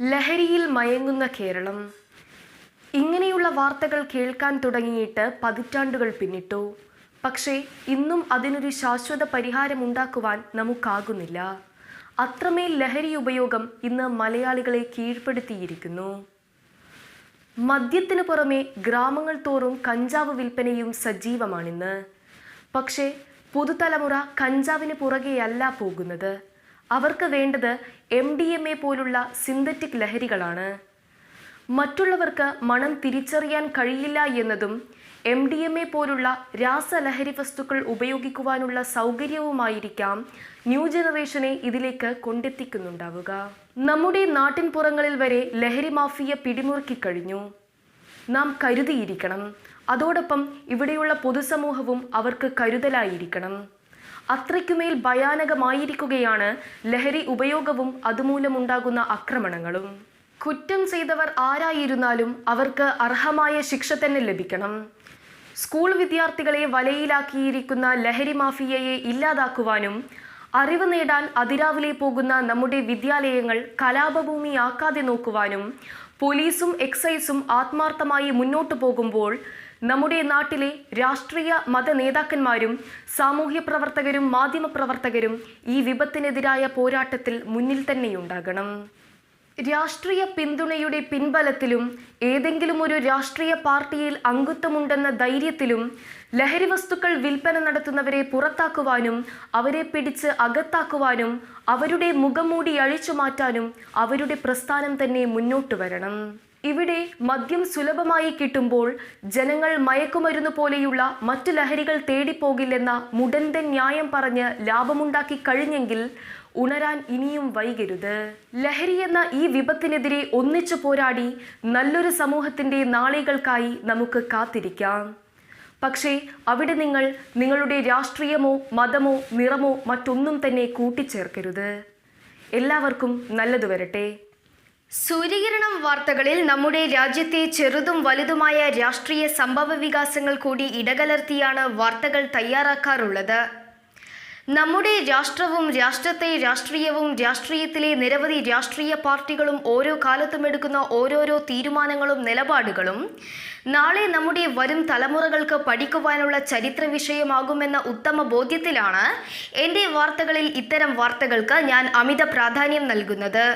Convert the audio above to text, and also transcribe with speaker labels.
Speaker 1: ലഹരിയിൽ മയങ്ങുന്ന കേരളം. ഇങ്ങനെയുള്ള വാർത്തകൾ കേൾക്കാൻ തുടങ്ങിയിട്ട് പതിറ്റാണ്ടുകൾ പിന്നിട്ടു. പക്ഷേ ഇന്നും അതിനൊരു ശാശ്വത പരിഹാരമുണ്ടാക്കുവാൻ നമുക്കാകുന്നില്ല. അത്രമേൽ ലഹരി ഉപയോഗം ഇന്ന് മലയാളികളെ കീഴ്പ്പെടുത്തിയിരിക്കുന്നു. മദ്യത്തിന് പുറമെ ഗ്രാമങ്ങൾ തോറും കഞ്ചാവ് വിൽപ്പനയും സജീവമാണിന്ന്. പക്ഷേ പുതുതലമുറ കഞ്ചാവിന് പുറകെയല്ല പോകുന്നത്. അവർക്ക് വേണ്ടത് എം ഡി എം എ പോലുള്ള സിന്തറ്റിക് ലഹരികളാണ്. മറ്റുള്ളവർക്ക് മണം തിരിച്ചറിയാൻ കഴിയില്ല എന്നതും എം ഡി എം എ പോലുള്ള രാസലഹരി വസ്തുക്കൾ ഉപയോഗിക്കുവാനുള്ള സൗകര്യവുമായിരിക്കാം ന്യൂ ജനറേഷനെ ഇതിലേക്ക് കൊണ്ടെത്തിക്കുന്നുണ്ടാവുക. നമ്മുടെ നാട്ടിൻ പുറങ്ങളിൽ വരെ ലഹരി മാഫിയ പിടിമുറുക്കി കഴിഞ്ഞു. നാം കരുതിയിരിക്കണം. അതോടൊപ്പം ഇവിടെയുള്ള പൊതുസമൂഹവും അവർക്ക് കരുതലായിരിക്കണം. അത്രയ്ക്കുമേൽ ഭയാനകമായിരിക്കുകയാണ്. ലഹരി ഉപയോഗവും അതുമൂലമുണ്ടാകുന്ന ആക്രമണങ്ങളും. കുറ്റം ചെയ്തവർ ആരായിരുന്നാലും അവർക്ക് അർഹമായ ശിക്ഷ തന്നെ ലഭിക്കണം. സ്കൂൾ വിദ്യാർത്ഥികളെ വലയിലാക്കിയിരിക്കുന്ന ലഹരി മാഫിയയെ ഇല്ലാതാക്കുവാനും അറിവ് നേടാൻ അതിരാവിലെ പോകുന്ന നമ്മുടെ വിദ്യാലയങ്ങൾ കലാപഭൂമിയാക്കാതെ നോക്കുവാനും പോലീസും എക്സൈസും ആത്മാർത്ഥമായി മുന്നോട്ടു പോകുമ്പോൾ നമ്മുടെ നാട്ടിലെ രാഷ്ട്രീയ മത നേതാക്കന്മാരും സാമൂഹ്യ പ്രവർത്തകരും മാധ്യമപ്രവർത്തകരും ഈ വിപത്തിനെതിരായ പോരാട്ടത്തിൽ മുന്നിൽ തന്നെയുണ്ടാകണം. രാഷ്ട്രീയ പിന്തുണയുടെ പിൻബലത്തിലും ഏതെങ്കിലും ഒരു രാഷ്ട്രീയ പാർട്ടിയിൽ അംഗത്വമുണ്ടെന്ന ധൈര്യത്തിലും ലഹരി വസ്തുക്കൾ വിൽപ്പന നടത്തുന്നവരെ പുറത്താക്കുവാനും അവരെ പിടിച്ച് അകത്താക്കുവാനും അവരുടെ മുഖംമൂടി അഴിച്ചു മാറ്റാനും അവരുടെ പ്രസ്ഥാനം തന്നെ മുന്നോട്ട് വരണം. ഇവിടെ മദ്യം സുലഭമായി കിട്ടുമ്പോൾ ജനങ്ങൾ മയക്കുമരുന്ന് പോലെയുള്ള മറ്റു ലഹരികൾ തേടിപ്പോകില്ലെന്ന മുടന്തൻ ന്യായം പറഞ്ഞ് ലാഭമുണ്ടാക്കി കഴിഞ്ഞെങ്കിൽ ഉണരാൻ ഇനിയും വൈകരുത്. ലഹരി എന്ന ഈ വിപത്തിനെതിരെ ഒന്നിച്ചു പോരാടി നല്ലൊരു സമൂഹത്തിന്റെ നാളികൾക്കായി നമുക്ക് കാത്തിരിക്കാം. പക്ഷേ അവിടെ നിങ്ങൾ നിങ്ങളുടെ രാഷ്ട്രീയമോ മതമോ നിറമോ മറ്റൊന്നും തന്നെ കൂട്ടിച്ചേർക്കരുത്. എല്ലാവർക്കും നല്ലത് വരട്ടെ. സൂര്യകിരണം വാർത്തകളിൽ നമ്മുടെ രാജ്യത്തെ ചെറുതും വലുതുമായ രാഷ്ട്രീയ സംഭവ വികാസങ്ങൾ കൂടി ഇടകലർത്തിയാണ് വാർത്തകൾ തയ്യാറാക്കാറുള്ളത്. നമ്മുടെ രാഷ്ട്രവും രാഷ്ട്രത്തെ രാഷ്ട്രീയവും രാഷ്ട്രീയത്തിലെ നിരവധി രാഷ്ട്രീയ പാർട്ടികളും ഓരോ കാലത്തും എടുക്കുന്ന ഓരോരോ തീരുമാനങ്ങളും നിലപാടുകളും നാളെ നമ്മുടെ വരും തലമുറകൾക്ക് പഠിക്കുവാനുള്ള ചരിത്ര വിഷയമാകുമെന്ന ഉത്തമ ബോധ്യത്തിലാണ് എന്റെ വാർത്തകളിൽ ഇത്തരം വാർത്തകൾക്ക് ഞാൻ അമിത പ്രാധാന്യം നൽകുന്നത്.